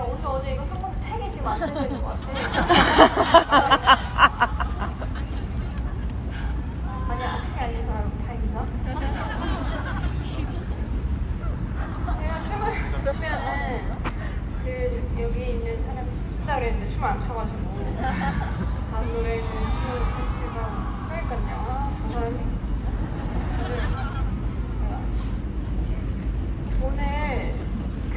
내가 옷을 어제 이거 산 건데 택이 지금 안 있는 것 같아. 아니야, 택이 안 돼서 여러분 다행입니다. 제가 춤을 추면은 그 여기 있는 사람이 춤춘다 그랬는데 춤을 안 춰가지고 다음 노래는 춤을 췄을까 그러니까요. 아, 저 사람이 오늘 내가 오늘 그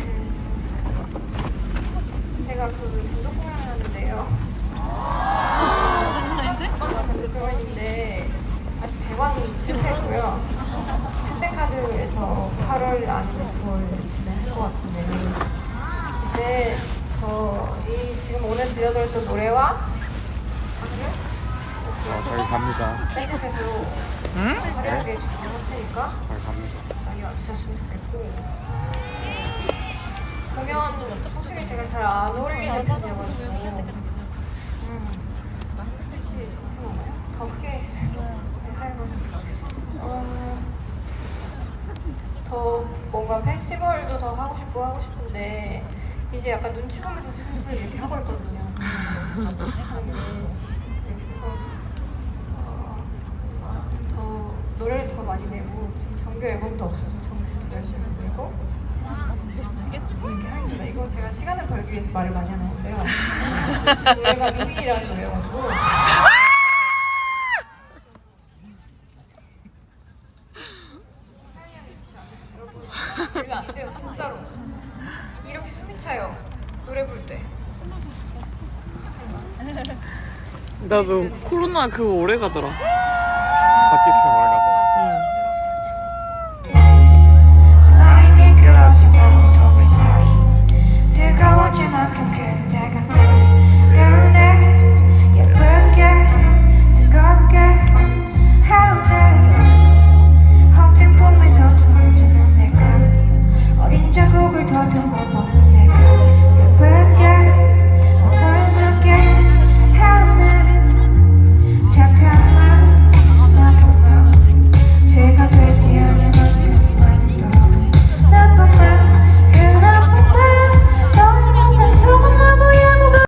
제가 그 단독 공연을 하는데요. 첫 번째 단독 공연인데 아직 대관 실패했고요. 현대카드에서 8월 아니면 9월쯤에 할 것 같은데 그때 저이 지금 오늘 들려드렸던 노래와 어, 저희 갑니다. 밴드셋으로 화려하게 준비할 테니까 저희 갑니다. 많이 와주셨으면 좋겠고 공연 소식을 제가 잘안 올리는 편이어가지고. 음, 스피치 말이야? 더 크게 해주세요? 네, 하여간 어, 더 뭔가 페스티벌도 더 하고 싶고 하고 싶은데 이제 약간 눈치 보면서 슬슬 이렇게 하고 있거든요. 하는데 네, 그래서 어, 더 노래를 더 많이 내고 지금 정규 앨범도 없어서 정규 더 열심히 내고 하겠습니다. 이거 제가 시간을 벌기 위해서 말을 많이 하는 건데요. 지금 노래가 미미라는 노래여가지고 활력이 좋지 않아요. 여러분 노래가 안 돼요 진짜로. 이렇게 숨이 차요 노래 부를 때. 나도 코로나 그거 오래 가더라. 겉티층 오래 ถึงขอบอก